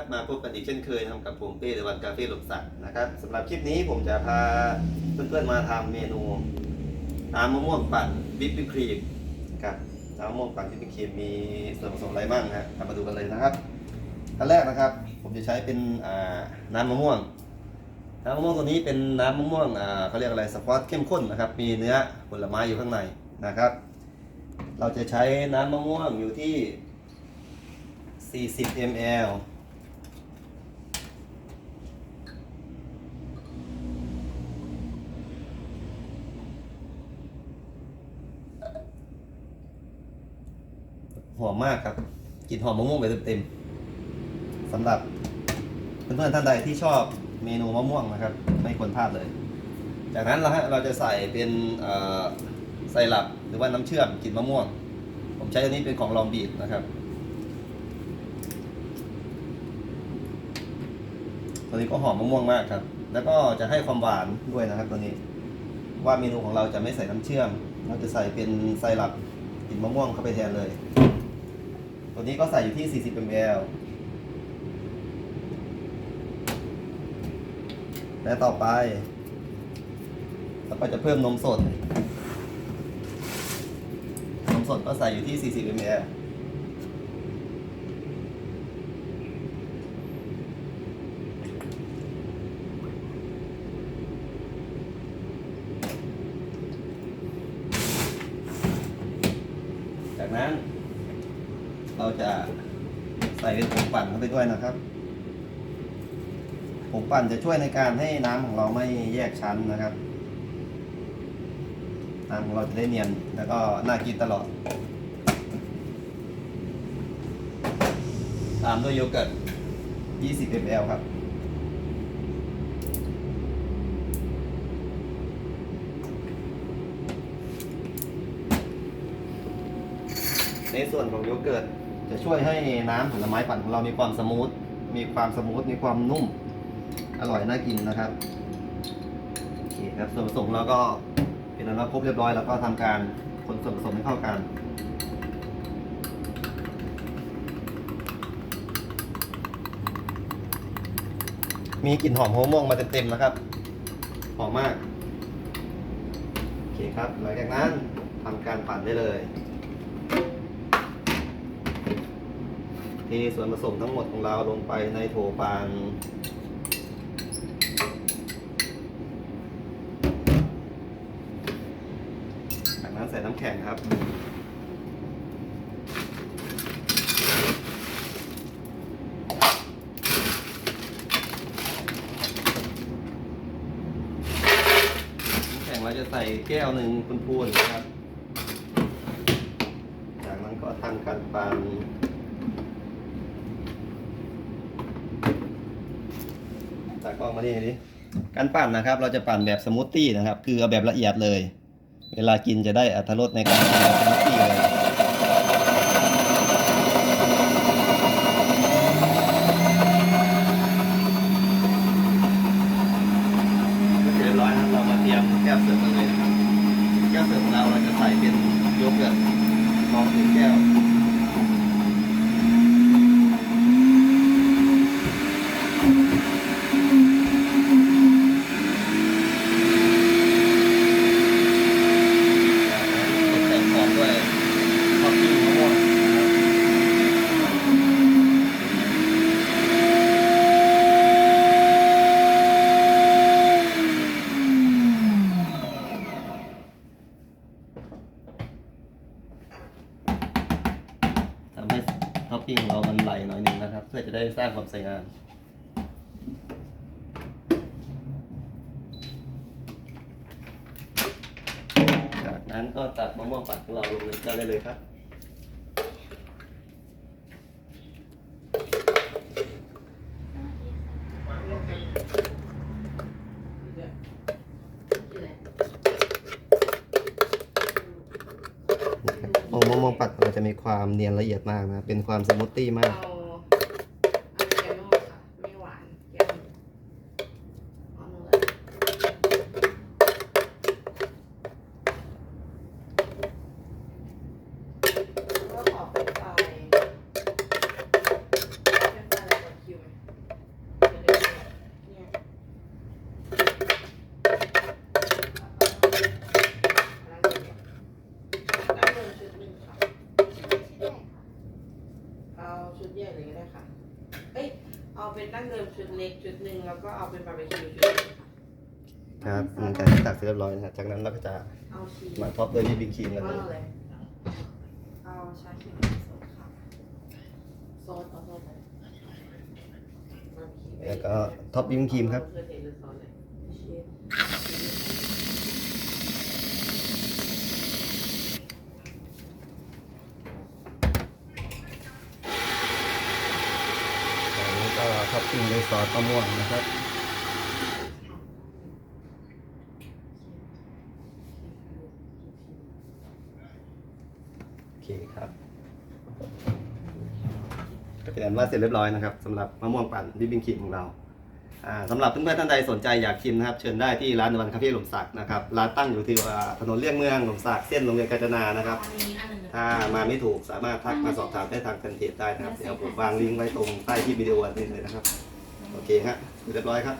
บมาพบกันอีกเช่นเคยทำกับผมเป้เดวันกาเฟ่หลบสักนะครับสำหรับคลิปนี้ผมจะพาเพื่อนๆมาทำเมนูน้ำมะม่วงปั่นวิปปิ้งครีมครับน้ำมะม่วงปั่นวิปปิ้งครีมมีส่วนผสมอะไรบ้างฮะมาดูกันเลยนะครับอันแรกนะครับ ผมจะใช้เป็นน้ำมะม่วงน้ำมะม่วงตัวนี้เป็นน้ำมะม่วงเขาเรียกอะไรสควอตเข้มข้นนะครับ มีเนื้อผลไม้อยู่ข้างในนะครับ เราจะใช้น้ำมะม่วงอยู่ที่ 40 ml ห อมมากครับกลิ่นหอมมะม่วงไปเต็มๆสำหรับเพื่อนๆท่านใดที่ชอบเมนูมะม่วงนะครับ ไม่ควรพลาดเลย จากนั้นเราฮะเราจะใส่เป็นเอ่อไซรัปหรือว่าน้ำเชื่อมกลิ่นมะม่วง ผมใช้อันนี้เป็นของลองบีดนะครับตัวนี้ก็หอมมะม่วงมากครับ แล้วก็จะให้ความหวานด้วยนะครับตัวนี้ ว่าเมนูของเราจะไม่ใส่น้ำเชื่อม เราจะใส่เป็นไซรัปกลิ่นมะม่วงเข้าไปแทนเลย ตัวนี้ก็ใส่อยู่ที่ 40 ml และต่อไป ต่อไปจะเพิ่มนมสด นมสดก็ใส่อยู่ที่ 40 ml จากนั้น เราจะใส่เป็นผงปั่นเข้าไปด้วยนะครับผงปั่นจะช่วยในการให้น้ำของเราไม่แยกชั้นนะครับน้ำของเราจะได้เนียนแล้วก็น่ากินตลอด ตามด้วยโยเกิร์ต 20 ml ครับในส่วนของโยเกิร์ต จะช่วยให้น้ำผลไม้ปั่นของเรามีความสมูท มีความสมูท มีความนุ่ม อร่อยน่ากินนะครับ โอเคครับ ส่วนผสมเราก็เป็นอันว่าครบเรียบร้อยแล้วก็ทำการคนส่วนผสมให้เข้ากัน มีกลิ่นหอมหัวม่วงมาเต็มๆนะครับ หอมมาก โอเคครับ หลังจากนั้นทำการปั่นได้เลย ส่วนผสมทั้งหมดของเราลงไปในโถปั่นจากนั้นใส่น้ำแข็งครับน้ำแข็งเราจะใส่แก้วหนึ่งพูนๆนะครับ จากนั้นก็ทำการปั่น ตากล้องมานี่ดิการปั่นนะครับ เราจะปั่นแบบสมูทตี้นะครับ คือเอาแบบละเอียดเลย เวลากินจะได้อรรถรสในการกินแบบสมูทตี้เลยเรียบร้อยนะครับเรามาเตรียมแก้วเสิร์ฟกันเลยนะครับแก้วเสิร์ฟของเราเราจะใส่เป็นโยเกิร์ตลองถึงแก้ว ตกแต่งพร้อมด้วยท็อปปิ้งมะม่วงนะครับ ทำให้ท็อปปิ้งของเรามันไหลหน่อยหนึ่งนะครับ เพื่อจะได้สร้างความสวยงามจากนั้นก็ตัดมะม่วงปัดของเราลงในแก้วได้เลยครับ มองปัดเราจะมีความเนียนละเอียดมากนะ เป็นความสมูทตี้มาก เอาเป็นดั้งเดิมชุดเล็กชุดหนึ่งแล้วก็เอาเป็นบาร์บีคิวชุดหนึ่งค่ะครับหลังจากที่ตักเสร็จเรียบร้อยนะครับจากนั้นเราก็จะเอาชีสมาท็อปด้วยวิปปิ้งครีมกันเอาเลยเลยเอาชาเขียวโซดค่ะโซดเอาโซดเลยบาร์บีคิวแล้วก็ท็อปวิปปิ้งครีมครับ เออเทหรือซอสเลยชีส จากนั้นก็ ท็อปปิ้งด้วยซอสมะม่วงนะครับ โอเคครับ ก็เป็นอันว่าเสร็จเรียบร้อยนะครับสำหรับมะม่วงปั่นวิบิงครีมของเรา สำหรับเพื่อนๆท่านใดสนใจอยากชิมนะครับ เชิญได้ที่ร้านนวันคาเฟ่หล่มสักนะครับร้านตั้งอยู่ที่อ่าถนนเลี่ยงเมืองหล่มสักเส้นโรงเรียนกาญจนานะครับอันนี้อันหนึ่งนะถ้ามาไม่ถูกสามารถทักมาสอบถามได้ทางแฟนเพจได้นะครับเดี๋ยวผมวางลิงก์ไว้ตรงใต้ที่วิดีโออันนี้เลยนะครับโอเคฮะเรียบร้อยครับ